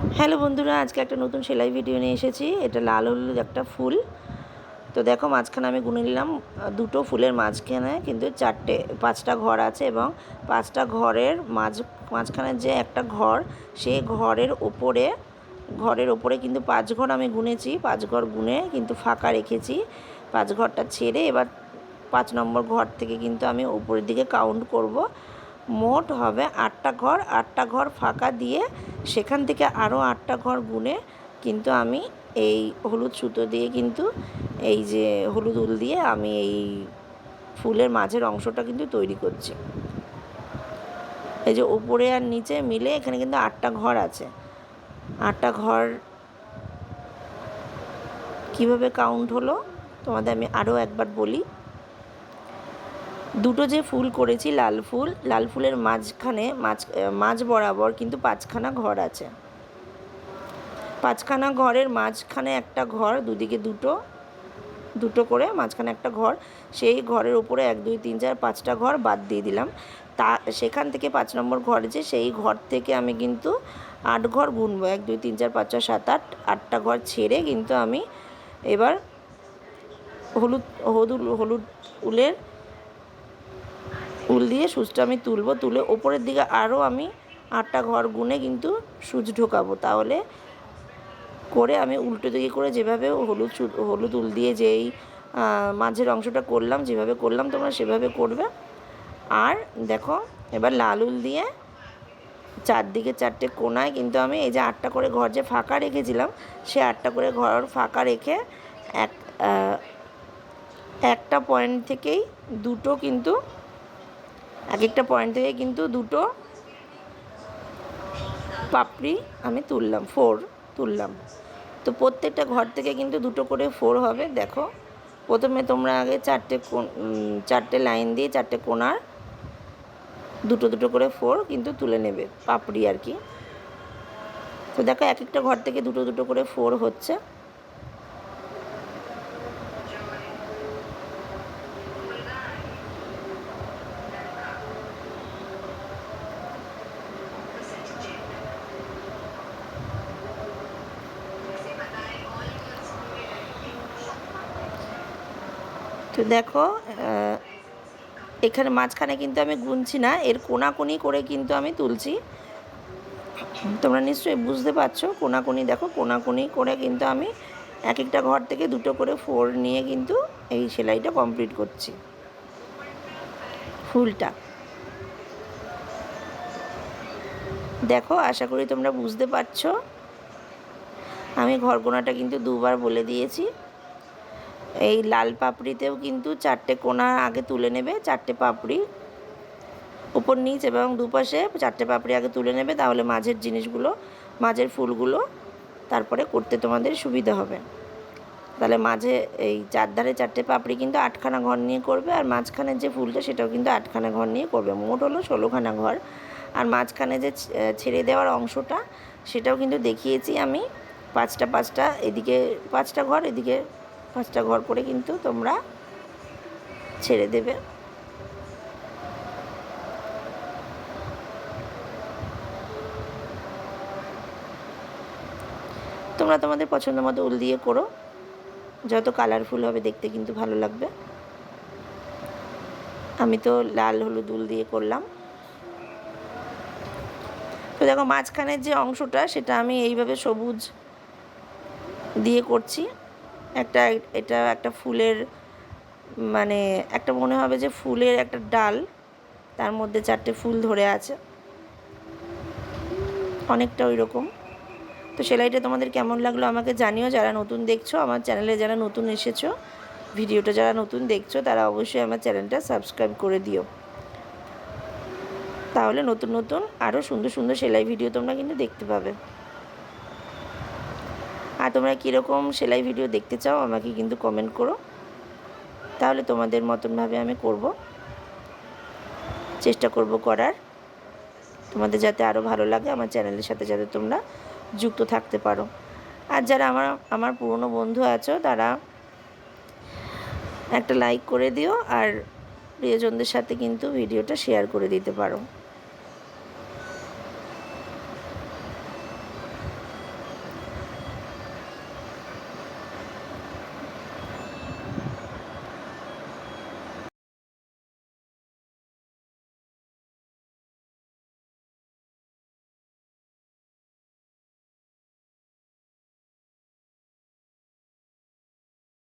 Hello বন্ধুরা, আজকে একটা নতুন সেলাই ভিডিও নিয়ে এসেছি। এটা লাল হলুদ একটা ফুল। তো দেখো, মাঝখানে আমি গুনে নিলাম দুটো ফুলের মাঝখানে কিন্তু চারটে, পাঁচটা ঘর আছে এবং পাঁচটা ঘরের মাঝ, মাঝখানে যে একটা ঘর, সেই ঘরের ওপরে ঘরের ওপরে কিন্তু পাঁচ ঘর আমি গুনেছি। পাঁচ ঘর গুনে কিন্তু ফাঁকা রেখেছি। পাঁচ ঘরটা ছেড়ে এবার পাঁচ নম্বর ঘর থেকে কিন্তু আমি উপরের দিকে কাউন্ট করব। মোট হবে আটটা ঘর আটটা ঘর ফাঁকা দিয়ে সেখান থেকে আরও আটটা ঘর গুনে কিন্তু আমি এই হলুদ সুতো দিয়ে কিন্তু এই যে হলুদ উল দিয়ে আমি এই ফুলের মাঝের অংশটা কিন্তু তৈরি করছি। এই যে ওপরে আর নিচে মিলে এখানে কিন্তু আটটা ঘর আছে। আটটা ঘর কীভাবে কাউন্ট হলো তোমাদের আমি আরও একবার বলি। দুটো যে ফুল করেছি, লাল ফুল, লাল ফুলের মাঝখানে, মাঝ মাঝ বরাবর কিন্তু পাঁচখানা ঘর আছে। পাঁচখানা ঘরের মাঝখানে একটা ঘর, দুদিকে দুটো দুটো করে মাঝখানে একটা ঘর। সেই ঘরের উপরে এক, দুই, তিন, চার, পাঁচটা ঘর বাদ দিয়ে দিলাম। তা, সেখান থেকে পাঁচ নম্বর ঘর যে, সেই ঘর থেকে আমি কিন্তু আট ঘর গুনবো। এক, দুই, তিন, চার, পাঁচ, ছয়, সাত, আট, আটটা ঘর ছেড়ে কিন্তু আমি এবার হলুদ হলুদ হলুদ উলের উল দিয়ে সুচটা আমি তুলবো, তুলে ওপরের দিকে আরও আমি আটটা ঘর গুনে কিন্তু সুচ ঢোকাবো। তাহলে করে আমি উল্টো দিকে করে যেভাবে হলুদ হলুদ উল দিয়ে যেই মাঝের অংশটা করলাম, যেভাবে করলাম তোমরা সেভাবে করবে। আর দেখো, এবার লাল উল দিয়ে চারদিকে চারটে কোনায় কিন্তু আমি এই যে আটটা করে ঘর যে ফাঁকা রেখেছিলাম, সে আটটা করে ঘর ফাঁকা রেখে এক একটা পয়েন্ট থেকেই দুটো কিন্তু এক একটা পয়েন্ট থেকে কিন্তু দুটো পাপড়ি আমি তুললাম ফোর তুললাম। তো প্রত্যেকটা ঘর থেকে কিন্তু দুটো করে ফোর হবে, দেখো। প্রথমে তোমরা আগে চারটে চারটে লাইন দিয়ে চারটে কোণার দুটো দুটো করে ফোর কিন্তু তুলে নেবে, পাপড়ি আর কি। তো দেখো, এক একটা ঘর থেকে দুটো দুটো করে ফোর হচ্ছে। তো দেখো এখানে মাঝখানে কিন্তু আমি গুনছি না, এর কোনাকুনি করে কিন্তু আমি তুলছি। তোমরা নিশ্চয়ই বুঝতে পারছ, কোনাকুনি দেখো, কোনাকুনি করে কিন্তু আমি এক একটা ঘর থেকে দুটো করে ফোর নিয়ে কিন্তু এই সেলাইটা কমপ্লিট করছি। ফুলটা। দেখো, আশা করি তোমরা বুঝতে পারছ। আমি ঘরকোনাটা কিন্তু দুবার বলে দিয়েছি। এই লাল পাপড়িতেও কিন্তু চারটে কোনা আগে তুলে নেবে, চারটে পাপড়ি উপর নিচ এবং দুপাশে চারটে পাপড়ি আগে তুলে নেবে, তাহলে মাঝের জিনিসগুলো, মাঝের ফুলগুলো তারপরে করতে তোমাদের সুবিধা হবে। তাহলে মাঝে এই চারধারে চারটে পাপড়ি কিন্তু আটখানা ঘর নিয়ে করবে, আর মাঝখানের যে ফুলটা সেটাও কিন্তু আটখানা ঘর নিয়ে করবে। মোট হলো ষোলোখানা ঘর। আর মাঝখানে যে ছেড়ে দেওয়ার অংশটা সেটাও কিন্তু দেখিয়েছি আমি, পাঁচটা পাঁচটা, এদিকে পাঁচটা ঘর, এদিকে পাঁচটা ঘর করে কিন্তু তোমরা ছেড়ে দেবে। তোমরা তোমাদের পছন্দ মতো উল দিয়ে করো। যত কালারফুল হবে দেখতে কিন্তু ভালো লাগবে। আমি তো লাল হলুদ উল দিয়ে করলাম। তো দেখো, মাঝখানের যে অংশটা, সেটা আমি এইভাবে সবুজ দিয়ে করছি। একটা, এটা একটা ফুলের মানে একটা মনে হবে যে ফুলের একটা ডাল, তার মধ্যে চারটে ফুল ধরে আছে। অনেকটা ওই রকম তো সেলাইটা তোমাদের কেমন লাগল আমাকে জানিও। যারা নতুন দেখছ, আমার চ্যানেলে যারা নতুন এসেছ, ভিডিওটা যারা নতুন দেখছ, তারা অবশ্যই আমার চ্যানেলটা সাবস্ক্রাইব করে দিও। তাহলে নতুন নতুন আরও সুন্দর সুন্দর সেলাই ভিডিও তোমরা কিন্তু দেখতে পাবে। আর তোমরা কীরকম সেলাই ভিডিও দেখতে চাও, আমাকে কিন্তু কমেন্ট করো। তাহলে তোমাদের মতনভাবে আমি করব। চেষ্টা করব করার। তোমাদের যাতে আরও ভালো লাগে, আমার চ্যানেলের সাথে যাতে তোমরা যুক্ত থাকতে পারো। আর যারা আমার আমার পুরনো বন্ধু আছো, তারা একটা লাইক করে দিও, আর প্রিয়জনদের সাথে কিন্তু ভিডিওটা শেয়ার করে দিতে পারো।